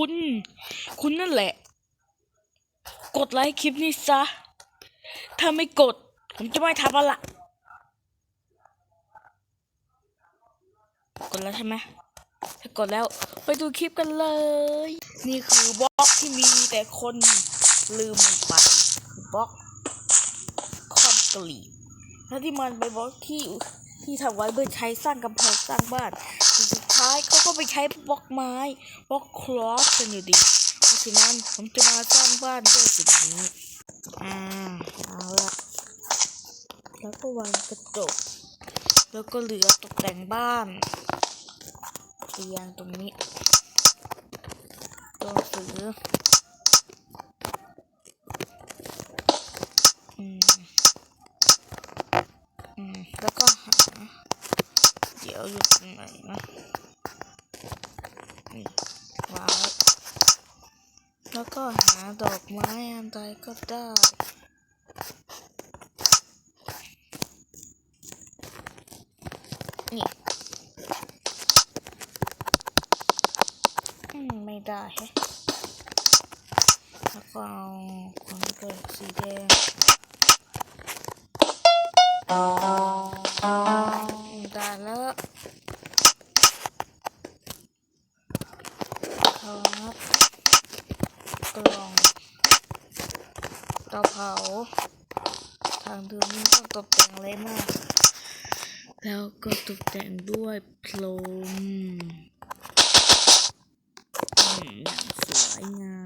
คุณ คุณนั่นแหละ กดไลค์คลิปนี้ซะ ถ้าไม่กด ผมจะไม่ทำอะไรละ กดแล้วใช่ไหมถ้ากดแล้ว ไปดูคลิปกันเลย นี่คือบล็อกที่มีแต่คนลืมมันไป คือบล็อกคอนกรีตแล้วที่มันไปนบล็อกที่ ที่ทำไว้เพื่อใช้สร้างกำแพงสร้างบ้านสุดท้ายเขาก็ไปใช้บล็อกไม้บล็อกคลอสกันอยู่ดีเพราะฉะนั้นผมจะมาสร้างบ้านด้วยสิ่งนี้อ่าเอาละแล้วก็วางกระจกแล้วก็เหลือตกแต่งบ้านเตียงตรงนี้ตัวหนังสือ อืม แล้วก็หาเดี๋ยวอยู่ตรงไหนนะนี่วาวแล้วก็หาดอกไม้อันใดก็ได้นี่ไม่ได้แล้วก็เอาคนเกิดสีแดง แล้วครับกล่องเตาเผา ทางเดินนี้ต้องตกแต่งอะไรมาก แล้วก็ตกแต่งด้วยพรมอืมอย่างสวยงาม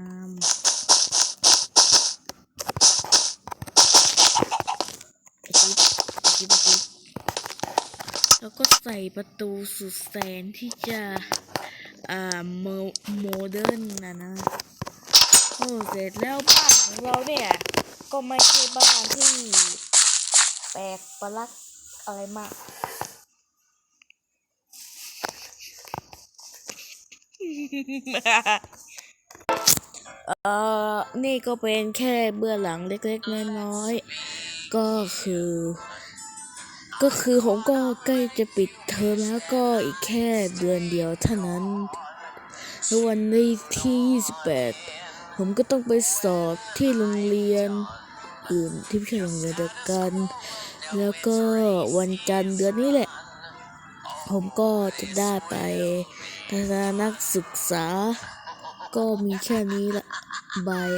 แล้วก็ใส่ประตูสุดแสนที่จะ อ่าโมเดิร์นนะนะโอ้เสร็จแล้วบ้านของเราเนี่ย ก็ไม่ใช่บ้านที่ แปลกประหลาดอะไรมากเอ่อ นี่ก็เป็นแค่เบื้องหลังเล็กๆน้อยๆก็คือ ก็คือผมก็ใกล้จะปิดเทอมแล้วก็อีกแค่เดือนเดียวเท่านั้นแล้ววันที่ 28 ผมก็ต้องไปสอบที่โรงเรียนอื่นที่ไม่ใช่โรงเรียนเดียวกัน แล้วก็วันจันทร์เดือนนี้แหละ ผมก็จะได้ไปทัศนนักศึกษา ก็มีแค่นี้ละบาย